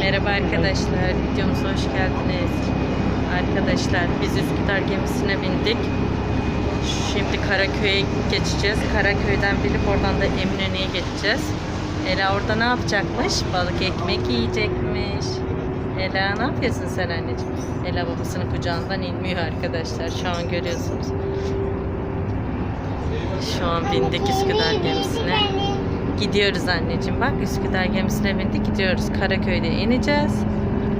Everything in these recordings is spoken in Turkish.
Merhaba arkadaşlar, videomuza hoş geldiniz. Arkadaşlar biz Üsküdar gemisine bindik. Şimdi Karaköy'e geçeceğiz. Karaköy'den binip oradan da Eminönü'ye geçeceğiz. Ela orada ne yapacakmış? Balık ekmek yiyecekmiş. Ela ne yapıyorsun sen anneciğim? Ela babasının kucağından inmiyor arkadaşlar. Şu an görüyorsunuz. Şu an bindik Üsküdar gemisine. Gidiyoruz anneciğim bak Üsküdar gemisine bindik gidiyoruz. Karaköy'de ineceğiz.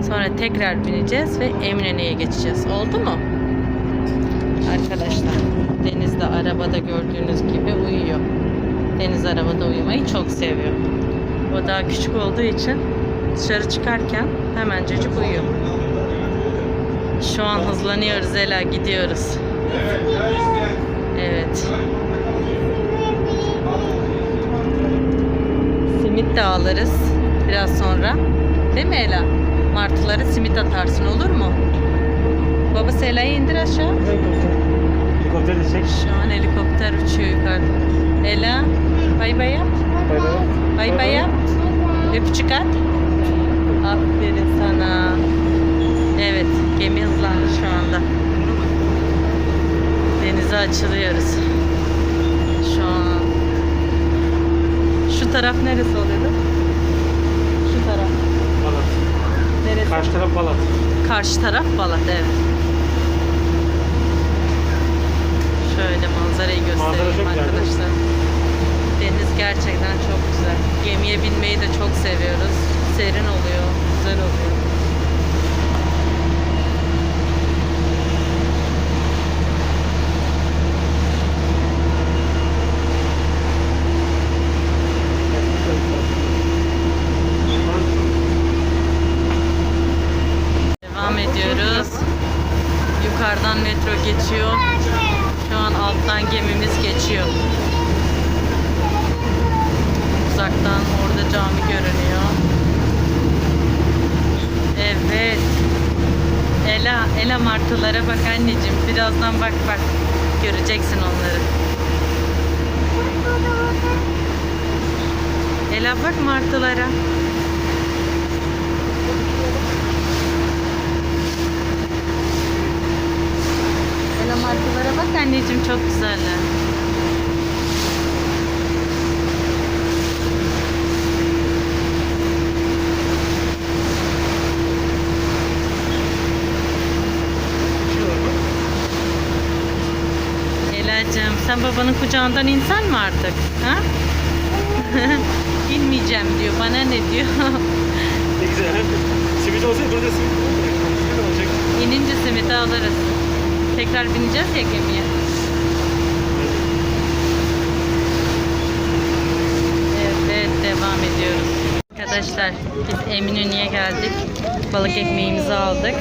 Sonra tekrar bineceğiz ve Eminönü'ye geçeceğiz. Oldu mu? Arkadaşlar Deniz de arabada gördüğünüz gibi uyuyor. Deniz arabada uyumayı çok seviyor. O daha küçük olduğu için dışarı çıkarken hemencecik uyuyor. Şu an hızlanıyoruz Ela gidiyoruz. Evet. Simit de alırız biraz sonra. Değil mi Ela? Martılara simit atarsın olur mu? Babası Ela'yı indir aşağı. Helikopter de çek. Şu an helikopter uçuyor yukarıda. Ela bay bay yap. Bay bay. Bay bay yap. Öpücük at. Aferin sana. Evet gemi hızlandı şu anda. Denize açılıyoruz. Şu an. Şu taraf neresi oluyordu? Şu taraf. Balat. Neresi? Karşı taraf Balat. Karşı taraf Balat evet. Şöyle manzarayı Manzara göstereyim güzel, mi? arkadaşlar. Deniz gerçekten çok güzel. Gemiye binmeyi de çok seviyoruz. Serin oluyor, güzel oluyor. Devam ediyoruz. Yukarıdan metro geçiyor. Şu an alttan gemimiz geçiyor. Uzaktan orada cami görünüyor. Evet. Ela martılara bak anneciğim. Birazdan bak bak. Göreceksin onları. Ela bak martılara. Ela martılara bak anneciğim çok güzeller. Sen babanın kucağından insan mı artık? Ha? İnmeyeceğim diyor. Bana ne diyor? Ne güzel. Simit olsaydı burada simit simit olacak. İnince simidi alırız. Tekrar bineceğiz ya gemiye. Evet devam ediyoruz. Arkadaşlar biz Eminönü'ye geldik. Balık ekmeğimizi aldık.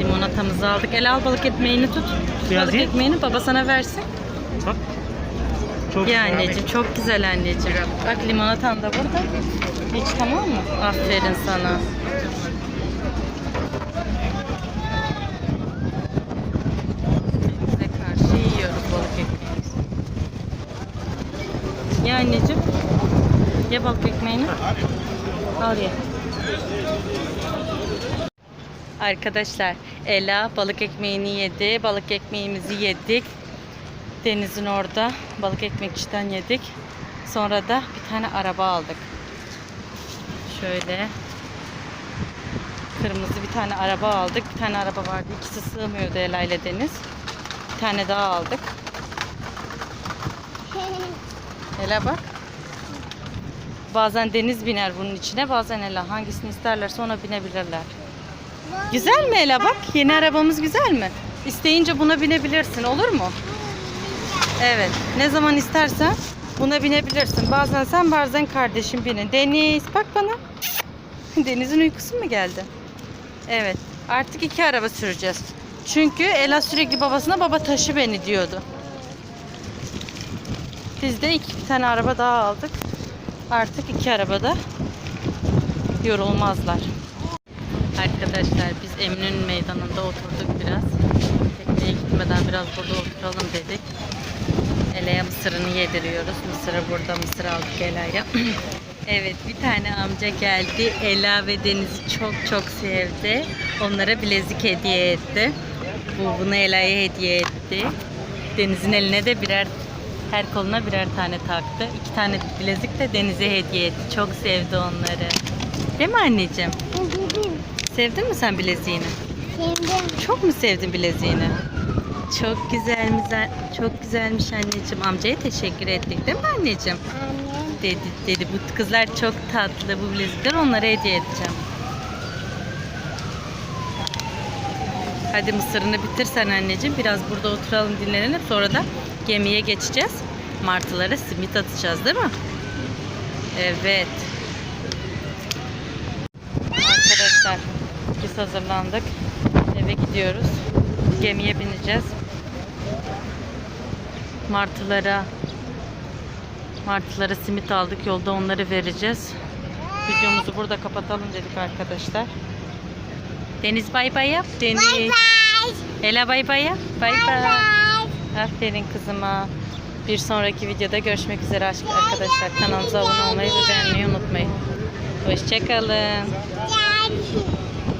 Limonatamızı aldık. El al balık ekmeğini tut. Biraz balık ekmeğini baba sana versin. Bak. Çok Ya anneciğim çok güzel anneciğim. Bak limonatan da burada. Hiç tamam mı? Aferin sana. Denize karşı yiyoruz balık ekmeğimizi. Ya anneciğim. Ye balık ekmeğini. Al ye. Arkadaşlar Ela balık ekmeğini yedi. Balık ekmeğimizi yedik. Denizin orada balık ekmekçiden yedik. Sonra da bir tane araba aldık. Şöyle kırmızı bir tane araba aldık. Bir tane araba vardı. İkisi sığmıyordu Ela ile Deniz. Bir tane daha aldık. Ela bak. Bazen Deniz biner bunun içine. Bazen Ela hangisini isterlerse ona binebilirler. Güzel mi Ela bak? Yeni arabamız güzel mi? İsteyince buna binebilirsin olur mu? Evet. Ne zaman istersen buna binebilirsin. Bazen sen bazen kardeşim binin. Deniz bak bana. Deniz'in uykusu mu geldi? Evet. Artık iki araba süreceğiz. Çünkü Ela sürekli babasına baba taşı beni diyordu. Biz de iki tane araba daha aldık. Artık iki arabada yorulmazlar. Arkadaşlar biz Eminönü Meydanı'nda oturduk biraz. Tekneye gitmeden biraz burada oturalım dedik. Ela'ya mısırını yediriyoruz. Mısırı burada mısır aldık Ela'ya. Evet bir tane amca geldi. Ela ve Deniz'i çok çok sevdi. Onlara bilezik hediye etti. Bu bunu Ela'ya hediye etti. Deniz'in eline de birer her koluna birer tane taktı. İki tane bilezik de Deniz'e hediye etti. Çok sevdi onları. Değil mi anneciğim? Sevdim. Sevdin mi sen bileziğini? Sevdim. Çok mu sevdin bileziğini? Çok güzelmiş, çok güzelmiş anneciğim. Amcaya teşekkür ettik değil mi anneciğim? Annem. Dedi, dedi bu kızlar çok tatlı bu bilezikleri onlara hediye edeceğim. Hadi mısırını bitirsen anneciğim. Biraz burada oturalım dinlenelim. Sonra da gemiye geçeceğiz. Martılara simit atacağız değil mi? Evet. Arkadaşlar biz hazırlandık. Eve gidiyoruz. Gemiye bineceğiz. Martılara Martılara simit aldık. Yolda onları vereceğiz. Videomuzu burada kapatalım dedik arkadaşlar. Deniz bay bay yap. Deniz. Bye bye. Ela bay bay yap. Bay bay. Aferin kızıma. Bir sonraki videoda görüşmek üzere arkadaşlar. Kanalımıza abone olmayı ve beğenmeyi unutmayın. Hoşçakalın.